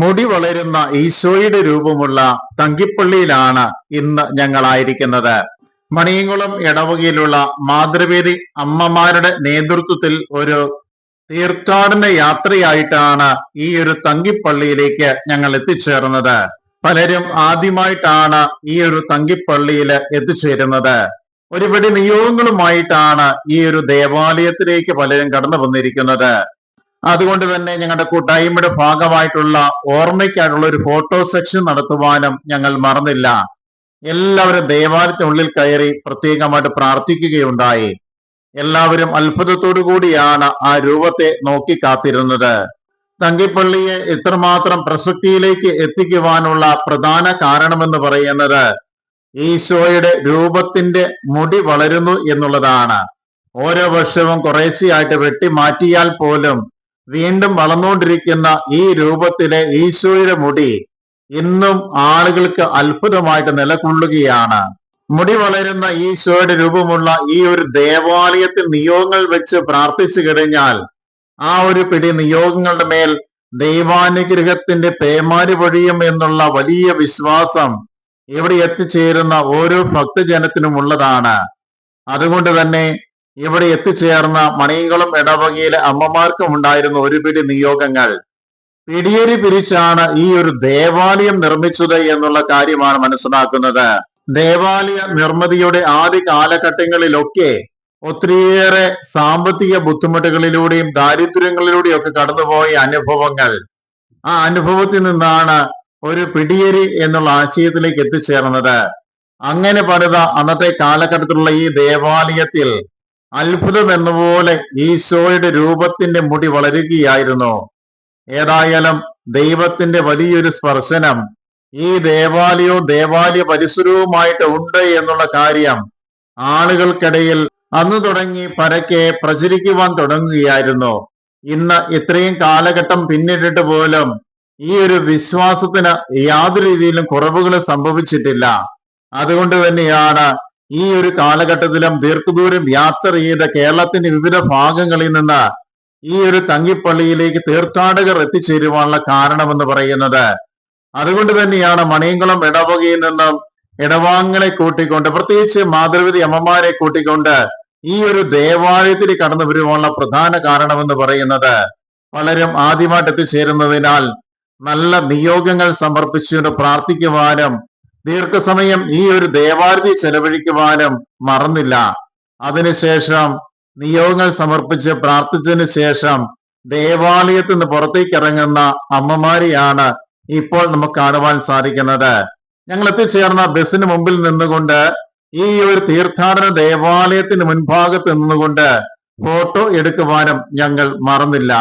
മുടി വളരുന്ന ഈശോയുടെ രൂപമുള്ള തങ്കിപ്പള്ളിയിലാണ് ഇന്ന് ഞങ്ങളായിരിക്കുന്നത്. മണിയങ്കുളം ഇടവകയിലുള്ള മാതൃവേദി അമ്മമാരുടെ നേതൃത്വത്തിൽ ഒരു തീർത്ഥാടന യാത്രയായിട്ടാണ് ഈ ഒരു തങ്കിപ്പള്ളിയിലേക്ക് ഞങ്ങൾ എത്തിച്ചേർന്നത്. പലരും ആദ്യമായിട്ടാണ് ഈ ഒരു തങ്കിപ്പള്ളിയിൽ എത്തിച്ചേരുന്നത്. ഒരുപടി നിയോഗങ്ങളുമായിട്ടാണ് ഈ ഒരു ദേവാലയത്തിലേക്ക് പലരും കടന്നു വന്നിരിക്കുന്നത് അതുകൊണ്ട് തന്നെ ഞങ്ങളുടെ കൂട്ടായ്മയുടെ ഭാഗമായിട്ടുള്ള ഓർമ്മയ്ക്കായിട്ടുള്ള ഒരു ഫോട്ടോ സെക്ഷൻ നടത്തുവാനും ഞങ്ങൾ മറന്നില്ല. എല്ലാവരും ദേവാലയത്തിനുള്ളിൽ കയറി പ്രത്യേകമായിട്ട് പ്രാർത്ഥിക്കുകയുണ്ടായി. എല്ലാവരും അത്ഭുതത്തോടു കൂടിയാണ് ആ രൂപത്തെ നോക്കി കാത്തിരുന്നത്. തങ്കിപ്പള്ളിയെ എത്രമാത്രം പ്രസക്തിയിലേക്ക് എത്തിക്കുവാനുള്ള പ്രധാന കാരണമെന്ന് പറയുന്നത് ഈശോയുടെ രൂപത്തിന്റെ മുടി വളരുന്നു എന്നുള്ളതാണ്. ഓരോ വർഷവും കുറേശ്ശെയായിട്ട് വെട്ടി മാറ്റിയാൽ പോലും വീണ്ടും വളർന്നുകൊണ്ടിരിക്കുന്ന ഈ രൂപത്തിലെ ഈശോയുടെ മുടി ഇന്നും ആളുകൾക്ക് അത്ഭുതമായിട്ട് നിലകൊള്ളുകയാണ്. മുടി വളരുന്ന ഈശോയുടെ രൂപമുള്ള ഈ ഒരു ദേവാലയത്തിൽ നിയോഗങ്ങൾ വെച്ച് പ്രാർത്ഥിച്ചു കഴിഞ്ഞാൽ ആ ഒരു പിടി നിയോഗങ്ങളുടെ മേൽ ദൈവാനുഗ്രഹത്തിന്റെ പേമാരി പൊഴിയും എന്നുള്ള വലിയ വിശ്വാസം ഇവിടെ എത്തിച്ചേരുന്ന ഓരോ ഭക്തജനത്തിനും ഉള്ളതാണ്. അതുകൊണ്ട് തന്നെ ഇവിടെ എത്തിച്ചേർന്ന മണിയങ്കുളം ഇടവകയിലെ അമ്മമാർക്കും ഉണ്ടായിരുന്ന ഒരു പിടി നിയോഗങ്ങൾ. പിടിയേരി പിരിച്ചാണ് ഈ ഒരു ദേവാലയം നിർമ്മിച്ചത് എന്നുള്ള കാര്യമാണ് മനസ്സിലാക്കുന്നത്. ദേവാലയ നിർമ്മിതിയുടെ ആദ്യ കാലഘട്ടങ്ങളിലൊക്കെ ഒത്തിരിയേറെ സാമ്പത്തിക ബുദ്ധിമുട്ടുകളിലൂടെയും ദാരിദ്ര്യങ്ങളിലൂടെയും ഒക്കെ കടന്നുപോയ അനുഭവങ്ങൾ. ആ അനുഭവത്തിൽ നിന്നാണ് ഒരു പിടിയേരി എന്നുള്ള ആശയത്തിലേക്ക് എത്തിച്ചേർന്നത്. അങ്ങനെ പണിത അന്നത്തെ കാലഘട്ടത്തിലുള്ള ഈ ദേവാലയത്തിൽ അത്ഭുതം എന്നപോലെ ഈശോയുടെ രൂപത്തിന്റെ മുടി വളരുകയായിരുന്നു. ഏതായാലും ദൈവത്തിന്റെ വലിയൊരു സ്പർശനം ഈ ദേവാലയവും ദേവാലയ പരിസരവുമായിട്ട് ഉണ്ട് എന്നുള്ള കാര്യം ആളുകൾക്കിടയിൽ അന്ന് തുടങ്ങി പരക്കെ പ്രചരിക്കുവാൻ തുടങ്ങുകയായിരുന്നു. ഇന്ന് ഇത്രയും കാലഘട്ടം പിന്നിട്ടിട്ട് പോലും ഈ ഒരു വിശ്വാസത്തിന് യാതൊരു രീതിയിലും കുറവുകൾ സംഭവിച്ചിട്ടില്ല. അതുകൊണ്ട് തന്നെയാണ് ഈ ഒരു കാലഘട്ടത്തിലും ദീർഘദൂരം യാത്ര ചെയ്ത കേരളത്തിന്റെ വിവിധ ഭാഗങ്ങളിൽ നിന്ന് ഈ ഒരു തങ്ങിപ്പള്ളിയിലേക്ക് തീർത്ഥാടകർ എത്തിച്ചേരുവാനുള്ള കാരണമെന്ന് പറയുന്നത്. അതുകൊണ്ട് തന്നെയാണ് മണിയങ്കുളം ഇടവകയിൽ നിന്നും ഇടവാങ്ങളെ കൂട്ടിക്കൊണ്ട് പ്രത്യേകിച്ച് മാതൃവിധി അമ്മമാരെ കൂട്ടിക്കൊണ്ട് ഈ ഒരു ദേവാലയത്തിൽ കടന്നു വരുവാനുള്ള പ്രധാന കാരണമെന്ന് പറയുന്നത്. പലരും ആദ്യമായിട്ട് എത്തിച്ചേരുന്നതിനാൽ നല്ല നിയോഗങ്ങൾ സമർപ്പിച്ചുകൊണ്ട് പ്രാർത്ഥിക്കുവാനും ദീർഘസമയം ഈ ഒരു ദേവാരതി ചെലവഴിക്കുവാനും മറന്നില്ല. അതിനുശേഷം നിയോഗങ്ങൾ സമർപ്പിച്ച് പ്രാർത്ഥിച്ചതിന് ശേഷം ദേവാലയത്തിൽ നിന്ന് പുറത്തേക്ക് ഇറങ്ങുന്ന അമ്മമാരെയാണ് ഇപ്പോൾ നമുക്ക് കാണുവാൻ സാധിക്കുന്നത്. ഞങ്ങൾ എത്തിച്ചേർന്ന ബസ്സിന് മുമ്പിൽ നിന്നുകൊണ്ട് ഈ ഒരു തീർത്ഥാടന ദേവാലയത്തിന് മുൻഭാഗത്ത് നിന്നുകൊണ്ട് ഫോട്ടോ എടുക്കുവാനും ഞങ്ങൾ മറന്നില്ല.